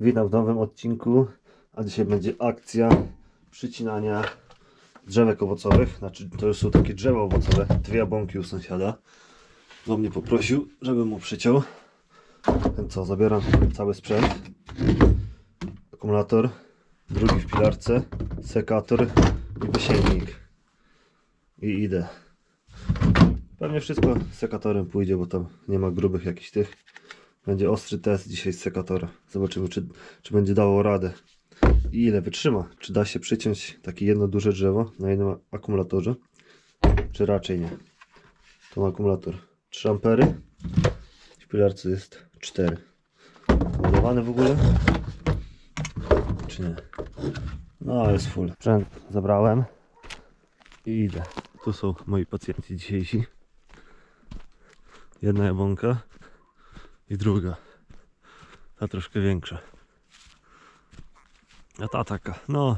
Witam w nowym odcinku, a dzisiaj będzie akcja przycinania drzewek owocowych. Znaczy to już są takie drzewa owocowe, dwie jabłonki u sąsiada. Do mnie poprosił, żebym mu przyciął. Ten co, zabieram cały sprzęt. Akumulator, drugi w pilarce, sekator i wysięgnik. I idę. Pewnie wszystko sekatorem pójdzie, bo tam nie ma grubych jakichś tych. Będzie ostry test dzisiaj z sekatora. Zobaczymy, czy, czy będzie dało radę. I ile wytrzyma. Czy da się przyciąć takie jedno duże drzewo na jednym akumulatorze, czy raczej nie. To akumulator 3 ampery. W pilarce jest 4. Ładowany w ogóle? Czy nie? No, jest full. Sprzęt zabrałem i idę. Tu są moi pacjenci dzisiejsi. Jedna jabłonka druga. Ta troszkę większa. A ta taka, no,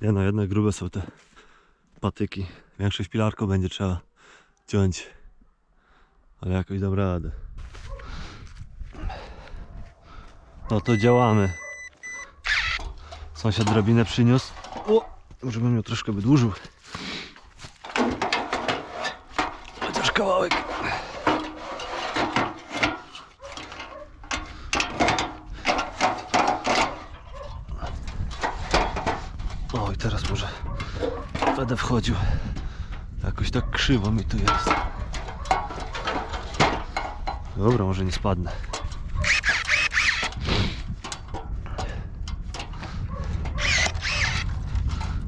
nie no, jedne grube są te patyki. Większość pilarką będzie trzeba ciąć. Ale jakoś dam radę. No to działamy. Sąsiad drabinę przyniósł. O, może bym ją troszkę wydłużył. Chociaż kawałek. O, i teraz może będę wchodził. Jakoś tak krzywo mi tu jest. Dobra, może nie spadnę.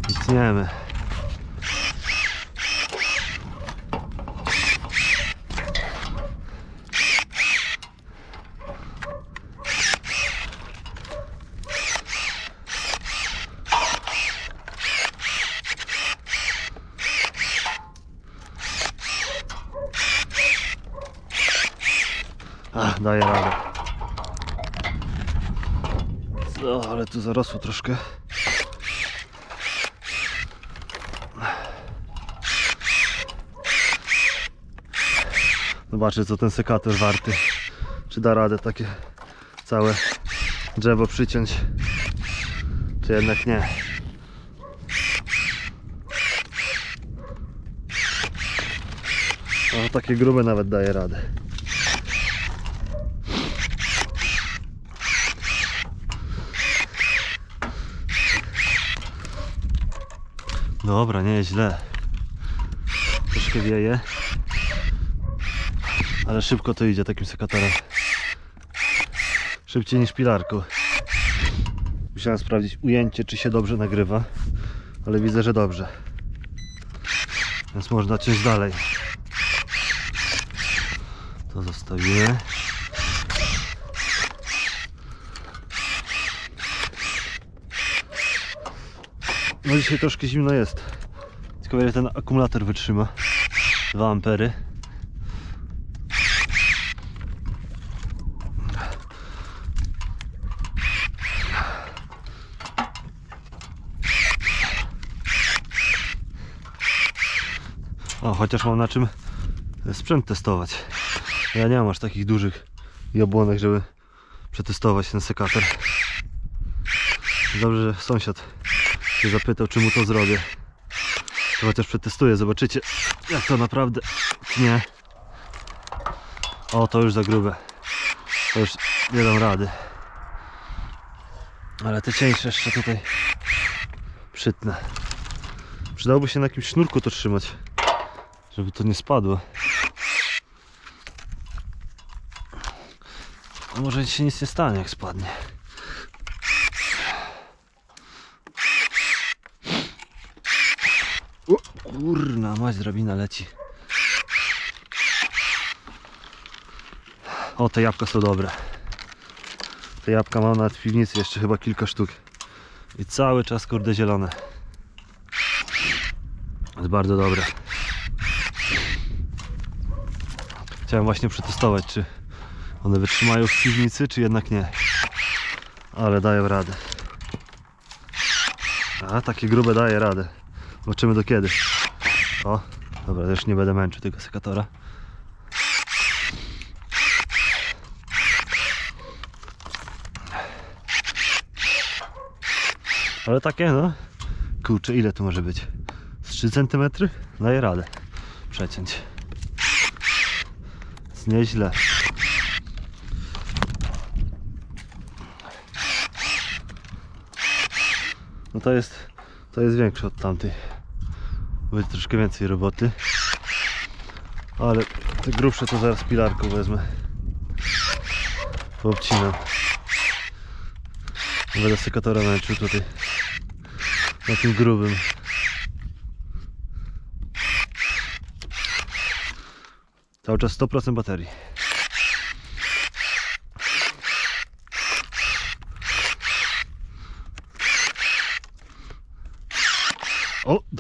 I Ach, daję radę. O, ale tu zarosło troszkę. Zobaczę co ten sekator warty. Czy da radę takie całe drzewo przyciąć, czy jednak nie. O, takie grube nawet daje radę. Dobra, nie jest źle. Troszkę wieje. Ale szybko to idzie takim sekatorem. Szybciej niż pilarką. Musiałem sprawdzić ujęcie, czy się dobrze nagrywa. Ale widzę, że dobrze. Więc można ciąć dalej. To zostawimy. No dzisiaj troszkę zimno jest. Ciekawe ile ten akumulator wytrzyma. 2 ampery. O, chociaż mam na czym sprzęt testować. Ja nie mam aż takich dużych jabłonek, żeby przetestować ten sekator. Dobrze, że sąsiad się zapytał, czy mu to zrobię. Chociaż przetestuję, zobaczycie, jak to naprawdę tnie. O, to już za grube. To już nie dam rady. Ale te cieńsze jeszcze tutaj przytnę. Przydałoby się na jakimś sznurku to trzymać, żeby to nie spadło. A może się nic nie stanie, jak spadnie. O, kurna, mać drabina leci. O, te jabłka są dobre. Te jabłka mam w piwnicy jeszcze chyba kilka sztuk. I cały czas kurde zielone. Jest bardzo dobre. Chciałem właśnie przetestować, czy one wytrzymają w piwnicy, czy jednak nie. Ale dają radę. A, takie grube daje radę. Zobaczymy do kiedy. O, dobra, już nie będę męczył tego sekatora. Ale takie no. Kurczę, ile tu może być? Z 3 cm? Daję radę. Przeciąć. Jest nieźle. No to jest, to jest większe od tamtej. Będzie troszkę więcej roboty. Ale te grubsze to zaraz pilarką wezmę. Obcinam. Będę sekatora męczył tutaj. Na tym grubym. Cały czas 100% baterii.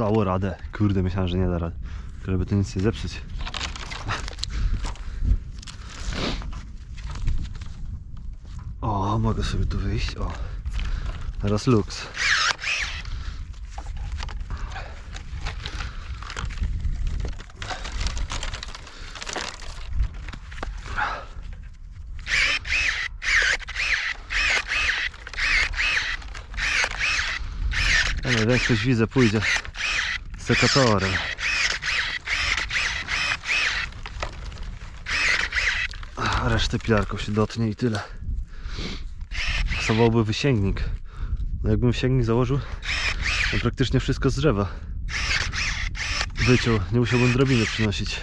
Dało radę. Kurde, myślałem, że nie da rady. Żeby to nic nie zepsuć. O, mogę sobie tu wyjść. O, teraz luks. Ale większość widzę pójdzie sekatorem. A resztę pilarką się dotnie i tyle. Pasowałoby wysięgnik. No jakbym wysięgnik założył, to praktycznie wszystko z drzewa wyciął. Nie musiałbym drabiny przynosić.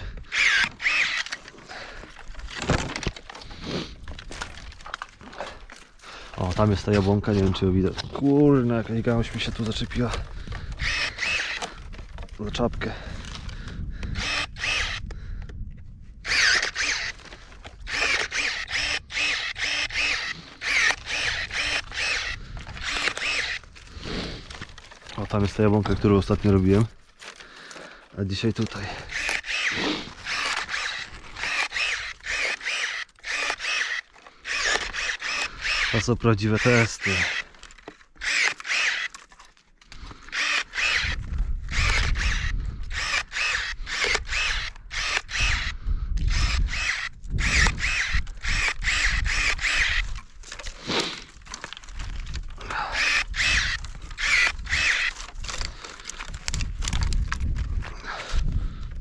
O, tam jest ta jabłonka, nie wiem czy ją widać. Kurna, gałąź mi się tu zaczepiła. Za czapkę. O, tam jest ta jabłonka, którą ostatnio robiłem. A dzisiaj tutaj. To są prawdziwe testy.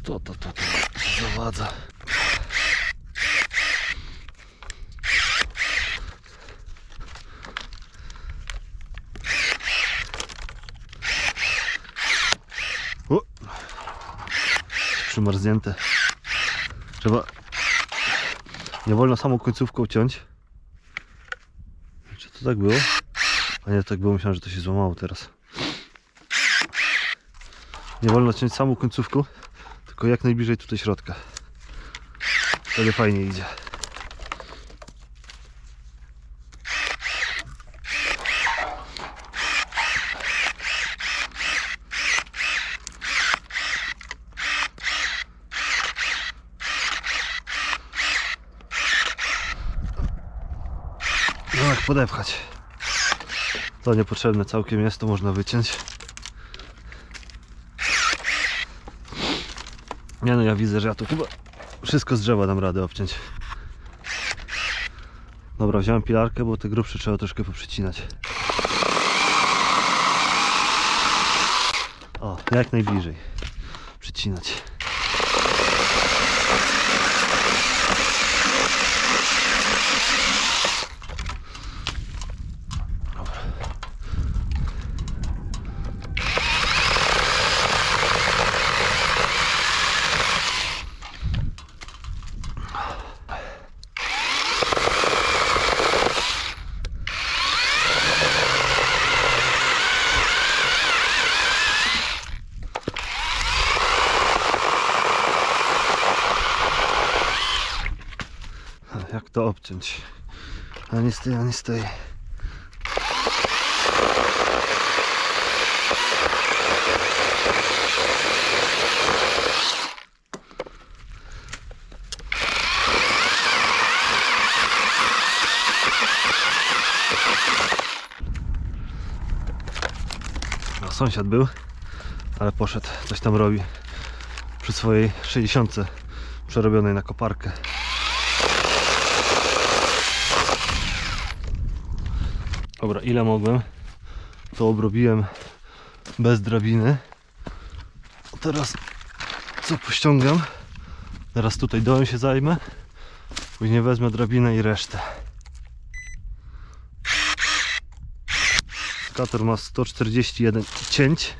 To, to, to, to zawadza. O! Przymarznięte. Trzeba. Nie wolno samą końcówką ciąć. Czy to tak było? A nie, tak było. Myślałem, że to się złamało teraz. Nie wolno ciąć samą końcówką, tylko jak najbliżej tutaj środka. Wtedy fajnie idzie. Jak podepchać. To niepotrzebne całkiem jest, to można wyciąć. Nie no, ja widzę, że ja tu chyba wszystko z drzewa dam radę obciąć. Dobra, wziąłem pilarkę, bo te grubsze trzeba troszkę poprzecinać. O, jak najbliżej. Przycinać. Dobra. Obciąć? Ani z tej, ani z tej. No, sąsiad był, ale poszedł, coś tam robi przy swojej 60 przerobionej na koparkę. Dobra, ile mogłem? to obrobiłem bez drabiny. Teraz co pościągam? Teraz tutaj dołem się zajmę. Później wezmę drabinę i resztę. Skator ma 141 cięć.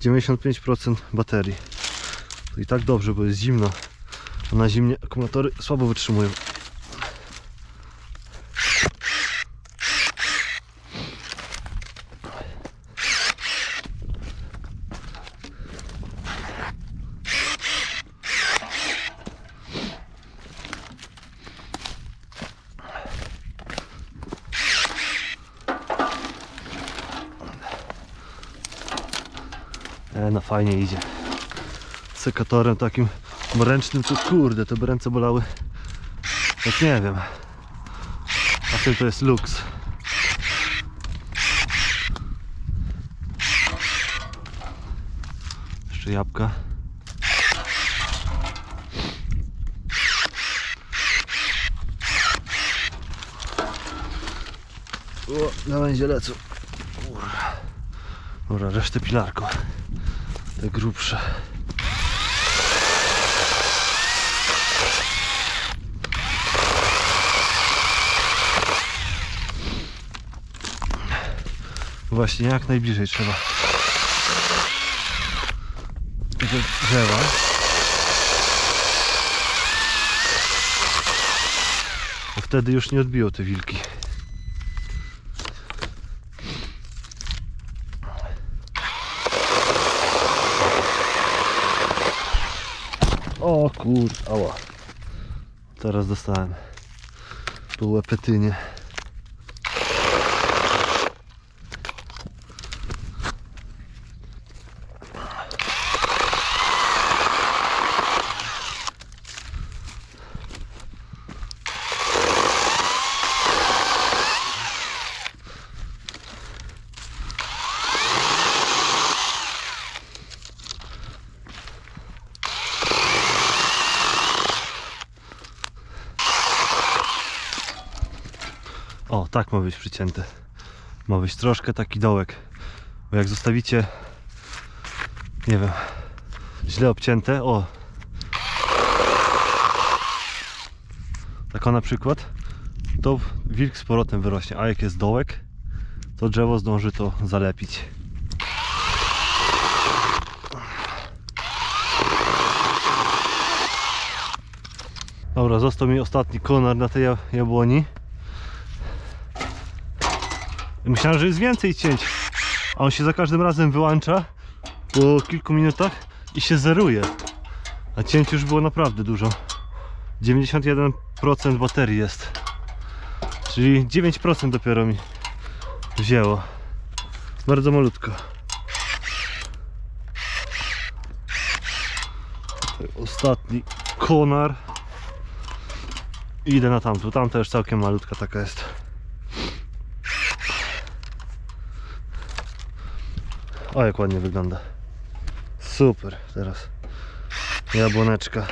95% baterii. To i tak dobrze, bo jest zimno. A na zimnie akumulatory słabo wytrzymują. E, no fajnie idzie. Sekatorem takim ręcznym, to kurde, te by ręce bolały. Jak nie wiem. A tym to jest luks. Jeszcze jabłka. O, gałęzie lecą. Kurwa. Dobra, resztę pilarką. Grubsze. Właśnie jak najbliżej trzeba. Tego drzewa. Wtedy już nie odbiją te wilki. O kur... ała. Teraz dostałem. Po łepetynie. O, tak ma być przycięte. Ma być troszkę taki dołek. Bo jak zostawicie, nie wiem, źle obcięte, o. Tak o na przykład, to wilk z powrotem wyrośnie, a jak jest dołek, to drzewo zdąży to zalepić. Dobra, został mi ostatni konar na tej ja- jabłoni. Myślałem, że jest więcej cięć, a on się za każdym razem wyłącza po kilku minutach i się zeruje. A cięć już było naprawdę dużo. 91% baterii jest. Czyli 9% dopiero mi wzięło. Bardzo malutko. Ostatni konar. I Idę na tamtą. Tamta już całkiem malutka taka jest. O, jak ładnie wygląda. Super, teraz jabłoneczka.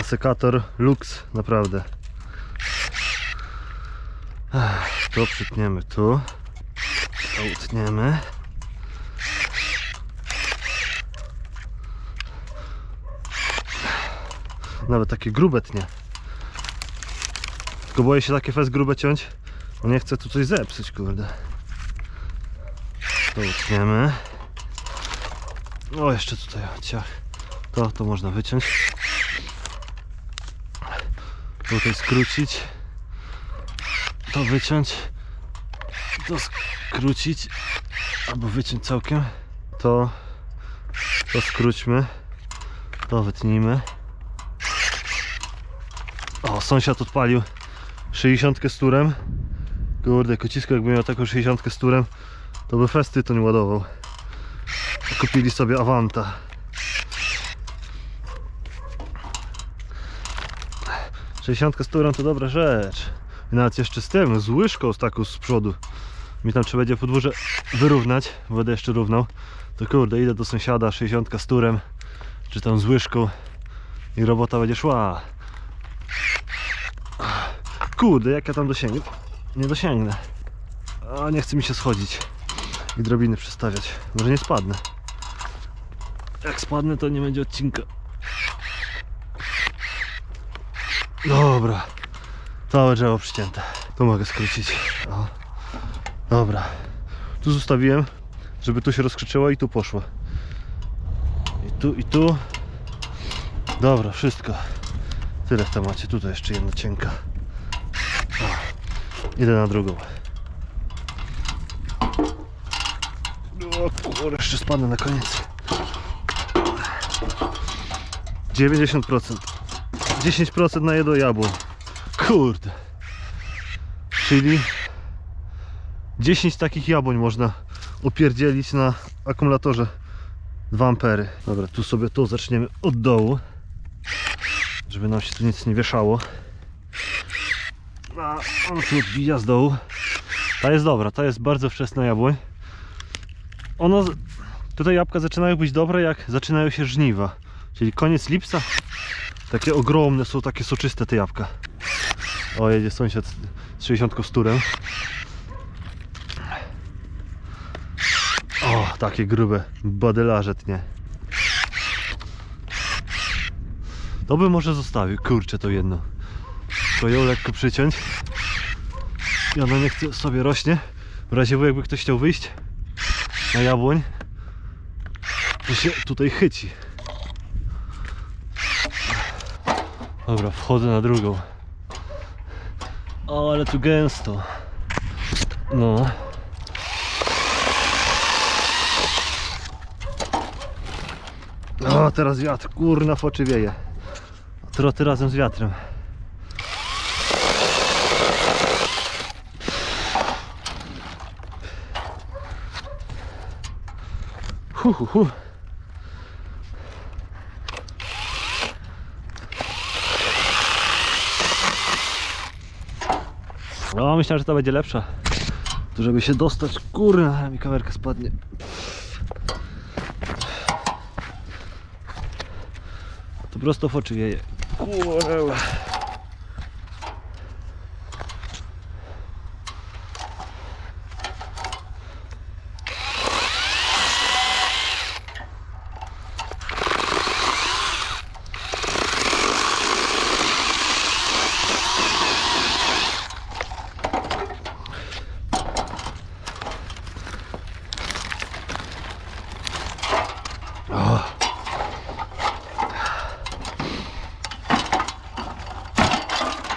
Asekator Lux, naprawdę. To przytniemy tu. To utniemy. Nawet takie grube tnie. Tylko boję się takie fest grube ciąć. Nie chcę tu coś zepsuć, kurde. To utniemy. O, jeszcze tutaj ciach. To, to można wyciąć. Tutaj skrócić. To wyciąć. To skrócić. Albo wyciąć całkiem. To, to skróćmy. To wytnijmy. O, sąsiad odpalił 60 z turem. Kurde, kocisko jakby miał taką 60 z turem, to by festy to nie ładował. Kupili sobie Avanta. Sześćdziesiątka z turem to dobra rzecz. I nawet jeszcze z tym, z łyżką z taką z przodu. Mi tam trzeba będzie podwórze wyrównać, bo będę jeszcze równał. To kurde, idę do sąsiada, 60 z turem, czy tam z łyżką i robota będzie szła. Kurde, jak ja tam dosięgnę? Nie dosięgnę. A nie chce mi się schodzić i drabiny przestawiać. Może nie spadnę. Jak spadnę, to nie będzie odcinka. Dobra. Całe drzewo przycięte. Tu mogę skrócić. O. Dobra. Tu zostawiłem, żeby tu się rozkrzyczyło i tu poszło. I tu, i tu. Dobra, wszystko. Tyle w temacie. Tutaj jeszcze jedna cienka. Idę na drugą. O kurde, jeszcze spadnę na koniec. 90%. 10% na jedno jabło. Kurde. Czyli 10 takich jabłoń można opierdzielić na akumulatorze 2 ampery. Dobra, tu sobie to zaczniemy od dołu, żeby nam się tu nic nie wieszało. A on tu odbija z dołu. Ta jest dobra, ta jest bardzo wczesna jabłoń. Ono, tutaj jabłka zaczynają być dobre jak zaczynają się żniwa. Czyli koniec lipca. Takie ogromne są, takie soczyste te jabłka. O, jedzie sąsiad z 60 z turem. O, takie grube badylarze tnie. To by może zostawił, kurczę to jedno. To ją lekko przyciąć. I ona niech sobie rośnie. W razie jakby ktoś chciał wyjść na jabłoń, to się tutaj chyci. Dobra, wchodzę na drugą. O, ale tu gęsto. No. O, teraz wiatr, kurna w oczy wieje. Troty razem z wiatrem. Hu, hu, hu. No, myślałem, że to będzie lepsza. Tu żeby się dostać, kurna, mi kamerka spadnie. To prosto w oczy wieje. Kurwa.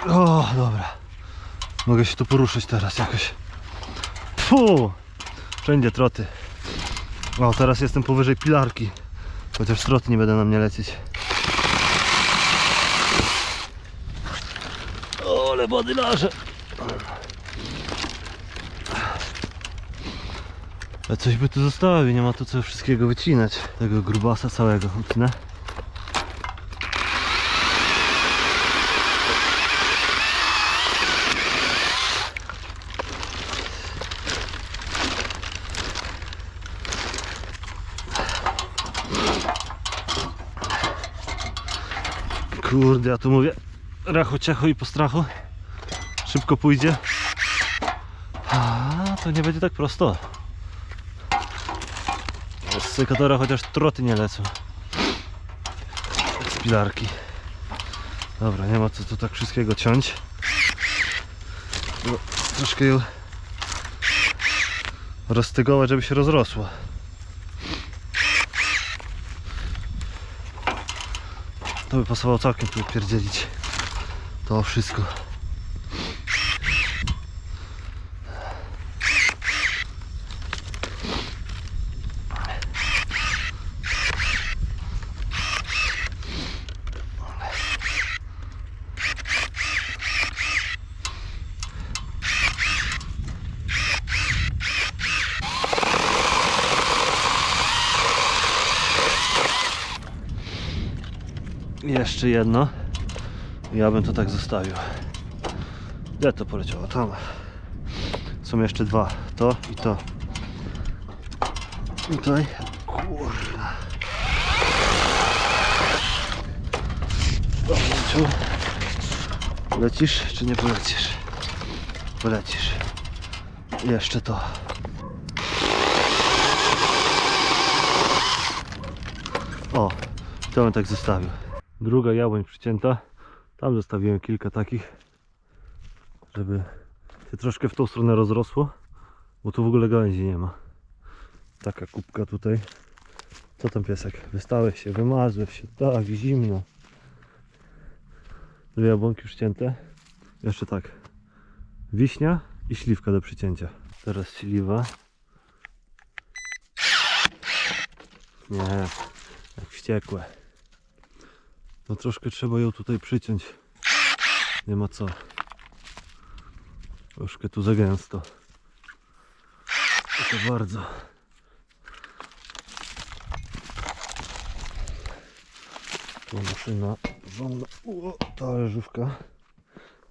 O, dobra. Mogę się tu poruszyć teraz jakoś. Fu! Wszędzie troty. O, teraz jestem powyżej pilarki. Chociaż troty nie będą na mnie lecieć. O, ale badylarze. Ale coś by tu zostawił, nie ma tu co wszystkiego wycinać. Tego grubasa całego utnę. Kurde, ja tu mówię racho ciacho i po strachu. Szybko pójdzie. A, to nie będzie tak prosto. Z sekatora chociaż troty nie lecą. Z pilarki. Dobra, nie ma co tu tak wszystkiego ciąć. Troszkę ją roztygować, żeby się rozrosła. To by pasowało całkiem tu pierdzielić. To wszystko. Jeszcze jedno. Ja bym to tak zostawił. Gdzie to poleciało? Tam. Są jeszcze dwa. To i to. Tutaj. Kurna. Poleciał. Lecisz czy nie polecisz? Polecisz. Jeszcze to. O, to bym tak zostawił. Druga jabłoń przycięta. Tam zostawiłem kilka takich, żeby się troszkę w tą stronę rozrosło, bo tu w ogóle gałęzi nie ma. Taka kubka tutaj. Co tam piesek? Wystałeś się, wymazłeś się, tak, zimno. Dwie jabłonki przycięte. Jeszcze tak. Wiśnia i śliwka do przycięcia. Teraz śliwa. Nie, jak wściekłe. No troszkę trzeba ją tutaj przyciąć. Nie ma co. Troszkę tu za gęsto. To bardzo. Tu maszyna wolna. O, talerzówka.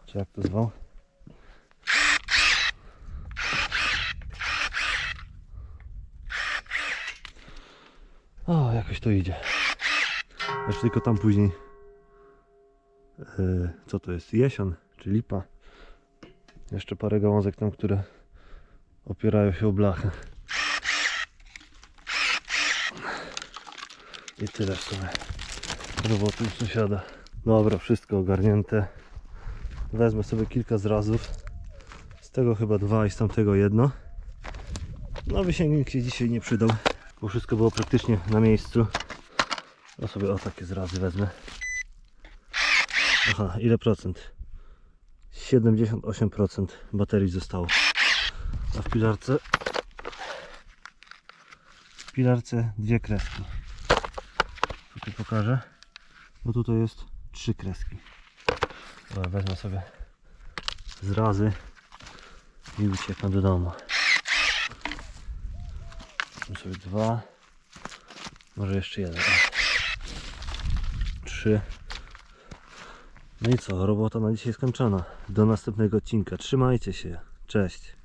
Czy jak to zwał? O, jakoś to idzie. Jeszcze tylko tam później. E, co to jest? Jesion czy lipa. Jeszcze parę gałązek tam, które opierają się o blachę. I tyle w sumie. Roboty u sąsiada. Dobra, wszystko ogarnięte. Wezmę sobie kilka zrazów. Z tego chyba dwa i z tamtego jedno. No wysięgnik się dzisiaj nie przydał, bo wszystko było praktycznie na miejscu. Ja sobie o takie zrazy wezmę. Aha, ile procent? 78% baterii zostało. A w pilarce w pilarce dwie kreski. Tutaj pokażę. Bo tutaj jest trzy kreski. Dobra, wezmę sobie zrazy i uciekam do domu. Wezmę sobie dwa. Może jeszcze jeden. Trzy. No i co, robota na dzisiaj skończona. Do następnego odcinka. Trzymajcie się. Cześć.